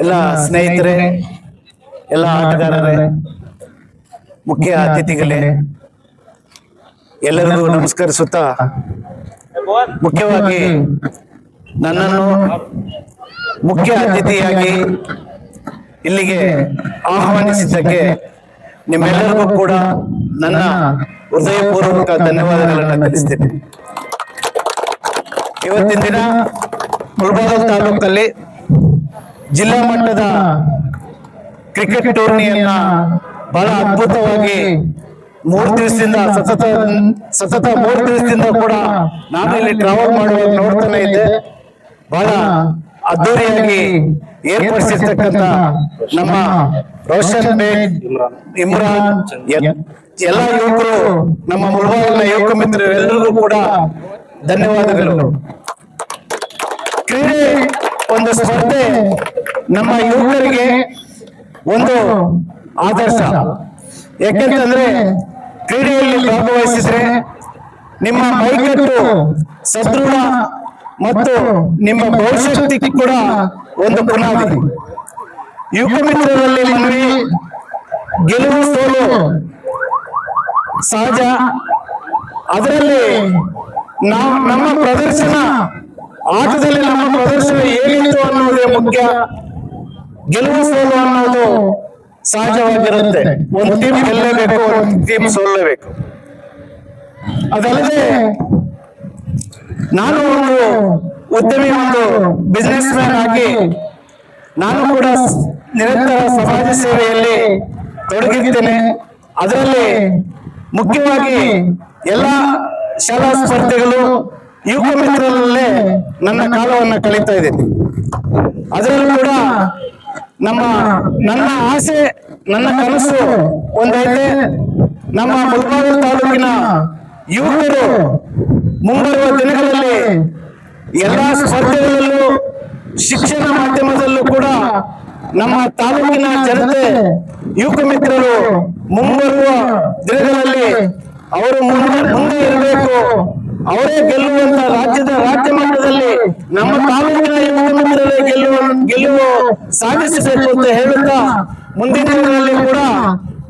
ಎಲ್ಲ ಸ್ನೇಹಿತರೆ ಎಲ್ಲ ಆಟಗಾರರೇ ಮುಖ್ಯ ಅತಿಥಿಗಳೇ ಎಲ್ಲರಿಗೂ ನಮಸ್ಕರಿಸುತ್ತಾ? ಮುಖ್ಯವಾಗಿ ನನ್ನನ್ನು ಮುಖ್ಯ ಅತಿಥಿಯಾಗಿ ಇಲ್ಲಿಗೆ ಆಹ್ವಾನಿಸಿದ್ದಕ್ಕೆ ನಿಮ್ಮೆಲ್ಲರಿಗೂ ಕೂಡ ನನ್ನ ಹೃದಯಪೂರ್ವಕ ಧನ್ಯವಾದಗಳನ್ನು ತಿಳಿಸ್ತೇನೆ. ಇವತ್ತಿನ ದಿನ ಗುಲ್ಬರ್ಗ ತಾಲೂಕಲ್ಲಿ ಜಿಲ್ಲಾ ಮಟ್ಟದ ಕ್ರಿಕೆಟ್ ಟೂರ್ನಿಯನ್ನ ಬಹಳ ಅದ್ಭುತವಾಗಿ ಮೂರು ದಿವಸದಿಂದ ಸತತ ಸತತ ಮೂರು ದಿವಸದಿಂದ ಕೂಡ ನಾನು ಇಲ್ಲಿ ಟ್ರಾವೆಲ್ ಮಾಡುವಾಗ ನೋಡ್ತಾನೆ ಇದ್ದೆ. ಬಹಳ ಅದ್ದೂರಿಯಾಗಿ ಏರ್ಪಡಿಸಿರ್ತಕ್ಕಂಥ ನಮ್ಮ ರೋಷನ್ ಬೇಗ್ ಇಮ್ರಾನ್. ಎಲ್ಲ ಯುವಕರು ನಮ್ಮ ಮುಳಬಾಗಿಲಿನ ಯುವಕ ಮಿತ್ರರೆಲ್ಲರಿಗೂ ಕೂಡ ಧನ್ಯವಾದಗಳು. ಕ್ರೀಡೆ ಒಂದು ಸ್ಪರ್ಧೆ ನಮ್ಮ ಯುವಕರಿಗೆ ಒಂದು ಆದರ್ಶ. ಯಾಕೆಂತಂದ್ರೆ ಕ್ರೀಡೆಯಲ್ಲಿ ಭಾಗವಹಿಸಿದ್ರೆ ನಿಮ್ಮ ಮೈಕಟ್ಟು ಸದೃಢ ಮತ್ತು ನಿಮ್ಮ ಭವಿಷ್ಯಕ್ಕೆ ಕೂಡ ಒಂದು ಪುನಾದಿ. ಯುವ ಮಿತ್ರರಲ್ಲಿ ಮನವಿ, ಗೆಲುವು ಸೋಲು ಸಹಜ. ಅದರಲ್ಲಿ ನಾವು ನಮ್ಮ ಪ್ರದರ್ಶನ ಆಟದಲ್ಲಿ ನಮ್ಮ ಪ್ರದರ್ಶನ ಏನಿತ್ತು ಅನ್ನೋದೇ ಮುಖ್ಯ. ಗೆಲುವು ಸೋಲು ಅನ್ನೋದು ಸಹಜವಾಗಿರುತ್ತೆ. ಒಂದು ಟೀಮ್ ಗೆಲ್ಲಬೇಕು, ಒಂದು ಟೀಮ್ ಸೋಲ್ಲಬೇಕು ಅದಲ್ಲದೆ ನಾನು ಒಂದು ಉದ್ಯಮಿ, ಒಂದು ಬಿಸ್ನೆಸ್ ಮ್ಯಾನ್ ಆಗಿ ನಾನು ಕೂಡ ನಿರಂತರ ಸಮಾಜ ಸೇವೆಯಲ್ಲಿ ತೊಡಗಿದ್ದೇನೆ ಅದರಲ್ಲಿ ಮುಖ್ಯವಾಗಿ ಎಲ್ಲ ಶಾಲಾ ಸ್ಪರ್ಧೆಗಳು ಯುವಕ ಮಿತ್ರರಲ್ಲೇ ನನ್ನ ಕಾಲವನ್ನು ಕಳೀತಾ ಇದ್ದೀನಿ. ಅದರಲ್ಲೂ ಕೂಡ ನಮ್ಮ ನನ್ನ ಆಸೆ ನನ್ನ ಕನಸು ಒಂದೈತೆ. ನಮ್ಮ ಮುಳಬಾಗ ತಾಲೂಕಿನ ಯುವಕರು ಮುಂಬರುವ ದಿನಗಳಲ್ಲಿ ಎಲ್ಲಾ ಸ್ಪರ್ಧೆಗಳಲ್ಲೂ ಶಿಕ್ಷಣ ಮಾಧ್ಯಮದಲ್ಲೂ ಕೂಡ ನಮ್ಮ ತಾಲೂಕಿನ ಜನತೆ ಯುವಕ ಮಿತ್ರರು ಮುಂಬರುವ ದಿನಗಳಲ್ಲಿ ಅವರು ಮುಂದೆ ಮುಂದೆ ಇರಬೇಕು. ಅವರೇ ಗೆಲ್ಲುವಂತ ರಾಜ್ಯದ ರಾಜ್ಯ ಮಟ್ಟದಲ್ಲಿ ನಮ್ಮ ತಾಲೂಕಿನ ಯುವಕರೇ ಗೆಲ್ಲುವ ಗೆಲುವು ಸಾಧಿಸಬೇಕು ಅಂತ ಹೇಳುತ್ತಾ ಮುಂದಿನ ದಿನಗಳಲ್ಲಿ ಕೂಡ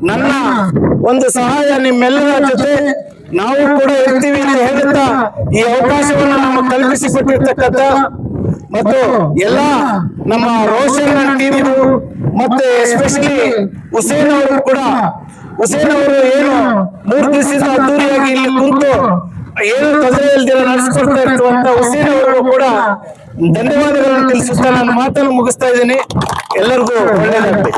ನನ್ನ ಒಂದು ಸಹಾಯ ನಿಮ್ಮೆಲ್ಲರ ಜೊತೆ ನಾವು ಕೂಡ ಇರ್ತೀವಿ ಅಂತ ಹೇಳುತ್ತಾ ಈ ಅವಕಾಶವನ್ನು ನಮ್ಮ ಕಲ್ಪಿಸಿಕೊಟ್ಟಿರ್ತಕ್ಕಂಥ ಮತ್ತು ಎಲ್ಲ ನಮ್ಮ ರೋಷನ್ ಟೀಮ್ ಮತ್ತೆ ಎಸ್ಪೆಷಲಿ ಹುಸೇನ್ ಅವರು ಕೂಡ ಹುಸೇನ್ ಅವರು ಏನು ಮೂರು ದಿವಸದಿಂದ ಅದ್ದೂರಿಯಾಗಿ ಇಲ್ಲಿ ಕುಂತು ಏನು ತೊಂದರೆ ಇಲ್ದಿರ ನಡೆಸಿಕೊಡ್ತಾ ಇರುವಂತ ಹುಸೇನ್ ಅವರು ಕೂಡ ಧನ್ಯವಾದಗಳನ್ನು ತಿಳಿಸುತ್ತಾ ನಾನು ಮಾತನ್ನು ಮುಗಿಸ್ತಾ ಇದ್ದೀನಿ. ಎಲ್ಲರಿಗೂ ಒಳ್ಳೆಯದಾಗಲಿ.